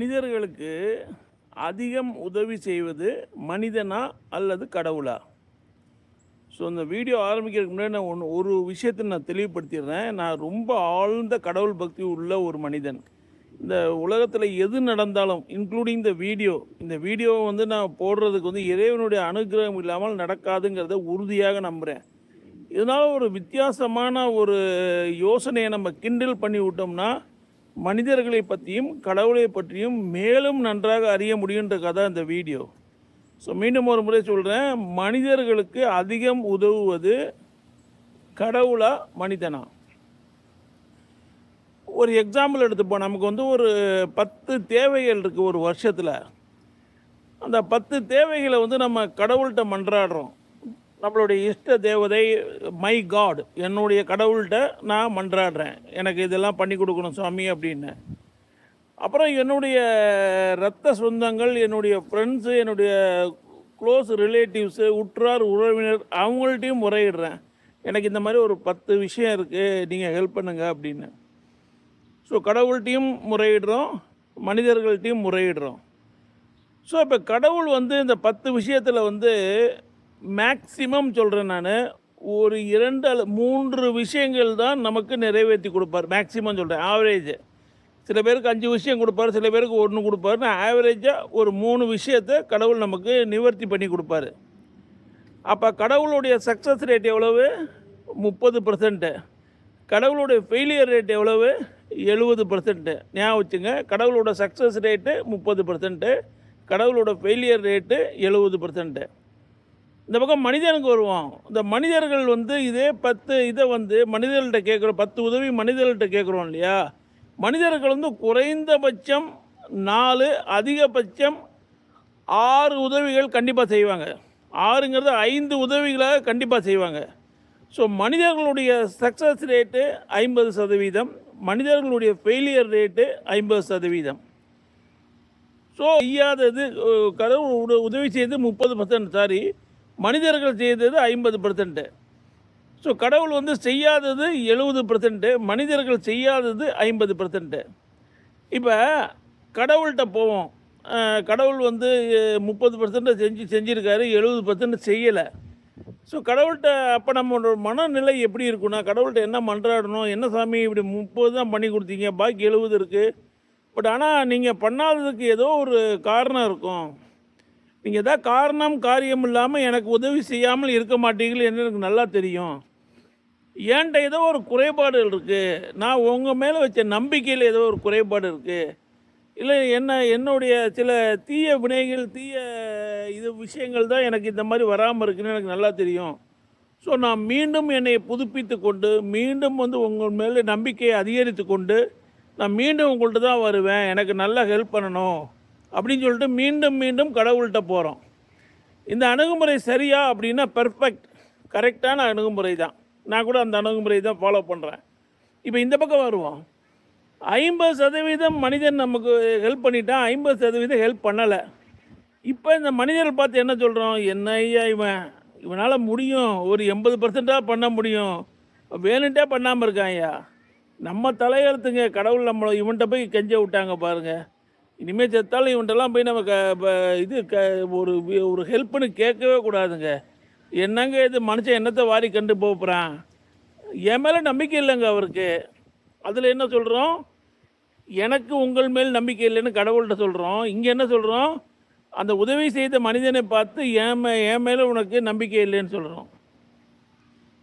மனிதர்களுக்கு அதிகம் உதவி செய்வது மனிதனா அல்லது கடவுளா? ஸோ இந்த வீடியோ ஆரம்பிக்கிறதுக்கு முன்னாடி நான் ஒன்று ஒரு விஷயத்தை நான் தெளிவுபடுத்திடுறேன். நான் ரொம்ப ஆழ்ந்த கடவுள் பக்தி உள்ள ஒரு மனிதன். இந்த உலகத்தில் எது நடந்தாலும் இன்க்ளூடிங் இந்த வீடியோ இந்த வீடியோவை வந்து நான் போடுறதுக்கு வந்து இறைவனுடைய அனுகிரகம் இல்லாமல் நடக்காதுங்கிறத உறுதியாக நம்புகிறேன் இதனால் ஒரு வித்தியாசமான ஒரு யோசனையை நம்ம கிண்டில் பண்ணி விட்டோம்னா மனிதர்களை பற்றியும் கடவுளை பற்றியும் மேலும் நன்றாக அறிய முடியுன்றக்காக தான் இந்த வீடியோ. ஸோ மீண்டும் ஒரு முறை சொல்கிறேன் மனிதர்களுக்கு அதிகம் உதவுவது கடவுளா மனிதனா? ஒரு எக்ஸாம்பிள் எடுத்துப்போம். நமக்கு வந்து ஒரு பத்து தேவைகள் இருக்குது ஒரு வருஷத்தில். அந்த பத்து தேவைகளை வந்து நம்ம கடவுள்கிட்ட மன்றாடுறோம். நம்மளுடைய இஷ்ட தேவதை மை காட் என்னுடைய கடவுள்கிட்ட நான் மன்றாடுறேன். எனக்கு இதெல்லாம் பண்ணி கொடுக்கணும் சுவாமி அப்படின்னு. அப்புறம் என்னுடைய இரத்த சொந்தங்கள் என்னுடைய ஃப்ரெண்ட்ஸு என்னுடைய க்ளோஸ் ரிலேட்டிவ்ஸு உற்றார் உறவினர் அவங்கள்ட்டையும் முறையிடுறேன். எனக்கு இந்த மாதிரி ஒரு பத்து விஷயம் இருக்குது நீங்கள் ஹெல்ப் பண்ணுங்க அப்படின்னு. ஸோ கடவுள்கிட்டையும் முறையிடுறோம் மனிதர்கள்ட்டையும் முறையிடுறோம். ஸோ இப்போ கடவுள் வந்து இந்த பத்து விஷயத்தில் வந்து மேக்சிமம் சொல்கிறேன் நான். ஒரு இரண்டு அல்ல மூன்று விஷயங்கள் தான் நமக்கு நிறைவேற்றி கொடுப்பார். மேக்சிமம் சொல்கிறேன் ஆவரேஜ் சில பேருக்கு அஞ்சு விஷயம் கொடுப்பாரு சில பேருக்கு ஒன்று கொடுப்பாருன்னு ஆவரேஜாக ஒரு மூணு விஷயத்தை கடவுள் நமக்கு நிவர்த்தி பண்ணி கொடுப்பாரு. அப்போ கடவுளுடைய சக்ஸஸ் ரேட் எவ்வளவு? முப்பது பர்சன்ட்டு கடவுளுடைய ஃபெயிலியர் ரேட் எவ்வளவு? எழுபது பர்சன்ட்டு ஞாபகம் வச்சுங்க கடவுளோட சக்ஸஸ் ரேட்டு முப்பது பர்சன்ட்டு கடவுளோட ஃபெயிலியர் ரேட்டு எழுபது பர்சன்ட்டு இந்த பக்கம் மனிதனுக்கு வருவோம் இந்த மனிதர்கள் வந்து இதே பத்து இதை வந்து மனிதர்கள்ட்ட கேட்குறோம். பத்து உதவி மனிதர்கள்ட்ட கேட்குறோம் இல்லையா? மனிதர்கள் வந்து குறைந்தபட்சம் நாலு அதிகபட்சம் ஆறு உதவிகள் கண்டிப்பாக செய்வாங்க. ஆறுங்கிறது ஐந்து உதவிகளாக கண்டிப்பாக செய்வாங்க. ஸோ மனிதர்களுடைய சக்ஸஸ் ரேட்டு ஐம்பது சதவீதம் மனிதர்களுடைய ஃபெயிலியர் ரேட்டு ஐம்பது சதவீதம். ஸோ செய்யாதது கடவுள் உத- உதவி செய்து முப்பது பர்சன்ட் சாரி மனிதர்கள் செய்தது ஐம்பது பர்சன்ட்டு ஸோ கடவுள் வந்து செய்யாதது எழுபது பர்சன்ட்டு மனிதர்கள் செய்யாதது ஐம்பது பர்சன்ட்டு இப்போ கடவுள்கிட்ட போவோம். கடவுள் வந்து முப்பது பர்சன்ட் செஞ்சு செஞ்சுருக்காரு எழுபது பர்சன்ட் செய்யலை. ஸோ கடவுள்கிட்ட அப்போ நம்மளோட மனநிலை எப்படி இருக்குன்னா கடவுள்கிட்ட என்ன மன்றாடணும் என்ன சாமி இப்படி முப்பது தான் பண்ணி கொடுத்தீங்க பாக்கி எழுபது இருக்குது பட் ஆனால் நீங்கள் பண்ணாததுக்கு ஏதோ ஒரு காரணம் இருக்கும். நீங்கள் எதாவது காரணம் காரியம் இல்லாமல் எனக்கு உதவி செய்யாமல் இருக்க மாட்டீங்களே என்று எனக்கு நல்லா தெரியும். ஏன்ட்ட ஏதோ ஒரு குறைபாடுகள் இருக்குது நான் உங்கள் மேலே வச்ச நம்பிக்கையில் ஏதோ ஒரு குறைபாடு இருக்குது இல்லை என்ன என்னுடைய சில தீய வினைகள் தீய இது விஷயங்கள் தான் எனக்கு இந்த மாதிரி வராமல் இருக்குன்னு எனக்கு நல்லா தெரியும். ஸோ நான் மீண்டும் என்னை புதுப்பித்து கொண்டு மீண்டும் வந்து உங்கள் மேலே நம்பிக்கையை அதிகரித்து கொண்டு நான் மீண்டும் உங்கள்கிட்ட தான் வருவேன். எனக்கு நல்லா ஹெல்ப் பண்ணணும். அப்படின்னு சொல்லிட்டு மீண்டும் மீண்டும் கடவுள்கிட்ட போகிறோம் இந்த அணுகுமுறை சரியா அப்படின்னா பெர்ஃபெக்ட் கரெக்டான அணுகுமுறை தான். நான் கூட அந்த அணுகுமுறை தான் ஃபாலோ பண்ணுறேன் இப்போ இந்த பக்கம் வருவோம். ஐம்பது சதவீதம் மனிதன் நமக்கு ஹெல்ப் பண்ணிட்டான் ஐம்பது சதவீதம் ஹெல்ப் பண்ணலை. இப்போ இந்த மனிதர்கள் பார்த்து என்ன சொல்கிறோம் என்ன ஐயா இவன்? இவனால் முடியும். ஒரு எண்பது பர்சன்டாக பண்ண முடியும். வேணுன்ட்டே பண்ணாமல் இருக்கான் ஐயா நம்ம தலையெழுத்துங்க. கடவுள் நம்மளை இவன்கிட்ட போய் கெஞ்ச விட்டாங்க பாருங்கள் இனிமேல் செத்தாலும் இவன்ட்டெல்லாம் போய் நம்ம க இது க ஒரு ஒரு ஹெல்ப்னு கேட்கவே கூடாதுங்க. என்னங்க இது மனுஷன் என்னத்தை வாரி கண்டு போகிறான் என் மேலே நம்பிக்கை இல்லைங்க அவருக்கு. அதில் என்ன சொல்கிறோம் எனக்கு உங்கள் மேல் நம்பிக்கை இல்லைன்னு கடவுள்கிட்ட சொல்கிறோம் இங்கே என்ன சொல்கிறோம் அந்த உதவி செய்த மனிதனை பார்த்து என் மே என் மேலே உனக்கு நம்பிக்கை இல்லைன்னு சொல்கிறோம்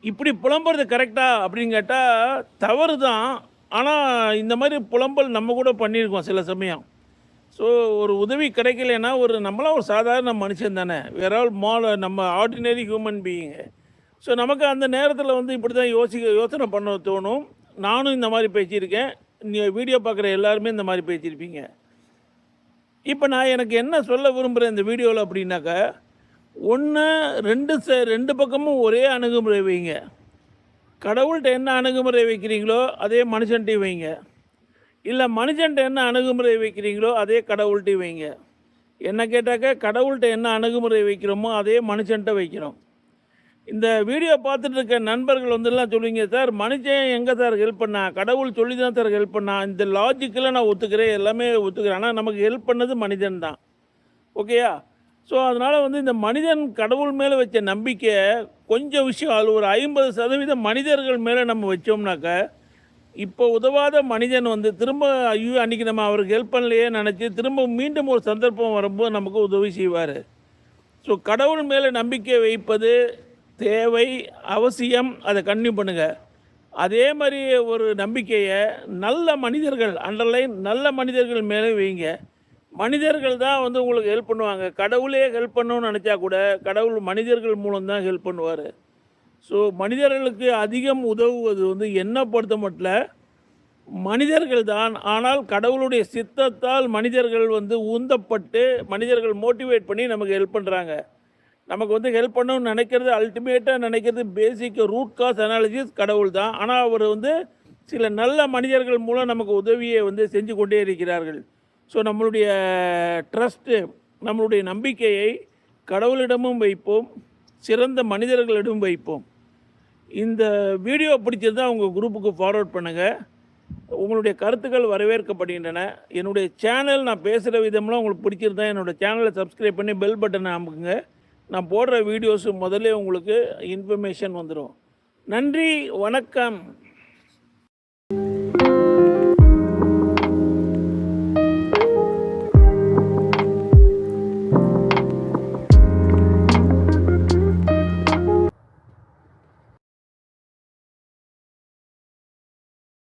இப்படி புலம்புறது கரெக்டா அப்படின்னு கேட்டால் தவறு தான் ஆனால் இந்த மாதிரி புலம்பல் நம்ம கூட பண்ணியிருக்கோம் சில சமயம். ஸோ ஒரு உதவி கிடைக்கலன்னா ஒரு நம்மளாம் ஒரு சாதாரண மனுஷன் தானே. வேற ஆல் மால் நம்ம ஆர்டினரி ஹியூமன் பீயிங்கு ஸோ நமக்கு அந்த நேரத்தில் வந்து இப்படி தான் யோசிக்க யோசனை பண்ண தோணும். நானும் இந்த மாதிரி பேசியிருக்கேன். நீ வீடியோ பார்க்குற எல்லாருமே இந்த மாதிரி பேசியிருப்பீங்க. இப்போ நான் எனக்கு என்ன சொல்ல விரும்புகிறேன் இந்த வீடியோவில் அப்படின்னாக்கா ஒன்று ரெண்டு ச ரெண்டு பக்கமும் ஒரே அணுகுமுறை வைங்க. கடவுள்கிட்ட என்ன அணுகுமுறை வைக்கிறீங்களோ அதே மனுஷன்ட்டையும் வைங்க. இல்லை மனுஷன்ட்ட என்ன அணுகுமுறை வைக்கிறீங்களோ அதே கடவுள்கிட்டையும் வைங்க. என்ன கேட்டாக்க கடவுள்கிட்ட என்ன அணுகுமுறை வைக்கிறோமோ அதே மனுஷன்ட்ட வைக்கிறோம். இந்த வீடியோ பார்த்துட்டு இருக்க நண்பர்கள் வந்துலாம் சொல்லுவீங்க சார் மனுஷன் எங்கே சார் ஹெல்ப் பண்ணா? கடவுள் சொல்லி தான் சார் ஹெல்ப் பண்ணா? இந்த லாஜிக்கில் நான் ஒத்துக்கிறேன் எல்லாமே ஒத்துக்கிறேன். ஆனால் நமக்கு ஹெல்ப் பண்ணது மனிதன் தான். ஓகேயா ஸோ அதனால் வந்து இந்த மனிதன் கடவுள் மேலே வச்ச நம்பிக்கை கொஞ்சம் விஷயம் அது ஒரு ஐம்பது சதவீதம் மனிதர்கள் மேலே நம்ம வச்சோம்னாக்க இப்போ உதவாத மனிதன் வந்து திரும்ப ஐயோ அன்றைக்கி நம்ம அவருக்கு ஹெல்ப் பண்ணலையே நினச்சி திரும்ப மீண்டும் ஒரு சந்தர்ப்பம் வரும்போது நமக்கு உதவி செய்வார். ஸோ கடவுள் மேலே நம்பிக்கை வைப்பது தேவை அவசியம். அதை கன்னியூ பண்ணுங்கள் அதே மாதிரி ஒரு நம்பிக்கையை நல்ல மனிதர்கள் அண்டர்லைன் நல்ல மனிதர்கள் மேலே வைங்க. மனிதர்கள் தான் வந்து உங்களுக்கு ஹெல்ப் பண்ணுவாங்க. கடவுளே ஹெல்ப் பண்ணணும்னு நினச்சா கூட கடவுள் மனிதர்கள் மூலம் தான் ஹெல்ப் பண்ணுவார். ஸோ மனிதர்களுக்கு அதிகம் உதவுவது வந்து என்ன பொறுத்த மட்டும் மனிதர்கள் தான் ஆனால் கடவுளுடைய சித்தத்தால் மனிதர்கள் வந்து உந்தப்பட்டு மனிதர்கள் மோட்டிவேட் பண்ணி நமக்கு ஹெல்ப் பண்ணுறாங்க நமக்கு வந்து ஹெல்ப் பண்ணணும்னு நினைக்கிறது அல்டிமேட்டாக நினைக்கிறது பேசிக் ரூட் காஸ் அனாலிசிஸ் கடவுள் தான். ஆனால் அவர் வந்து சில நல்ல மனிதர்கள் மூலம் நமக்கு உதவியை வந்து செஞ்சு கொண்டே இருக்கிறார்கள். ஸோ நம்மளுடைய ட்ரஸ்ட்டு நம்மளுடைய நம்பிக்கையை கடவுளிடமும் வைப்போம். சிறந்த மனிதர்களிடம் வைப்போம். இந்த வீடியோ பிடிச்சிருந்தால் உங்கள் குரூப்புக்கு ஃபார்வர்ட் பண்ணுங்கள் உங்களுடைய கருத்துக்கள் வரவேற்கப்படுகின்றன. என்னுடைய சேனல் நான் பேசுகிற விதமெல்லாம் உங்களுக்கு பிடிச்சிருந்தா என்னோடய சேனலை சப்ஸ்கிரைப் பண்ணி பெல் பட்டனை அமுக்குங்க. நான் போடுற வீடியோஸு முதல்ல உங்களுக்கு இன்ஃபர்மேஷன் வந்துடும் நன்றி வணக்கம்.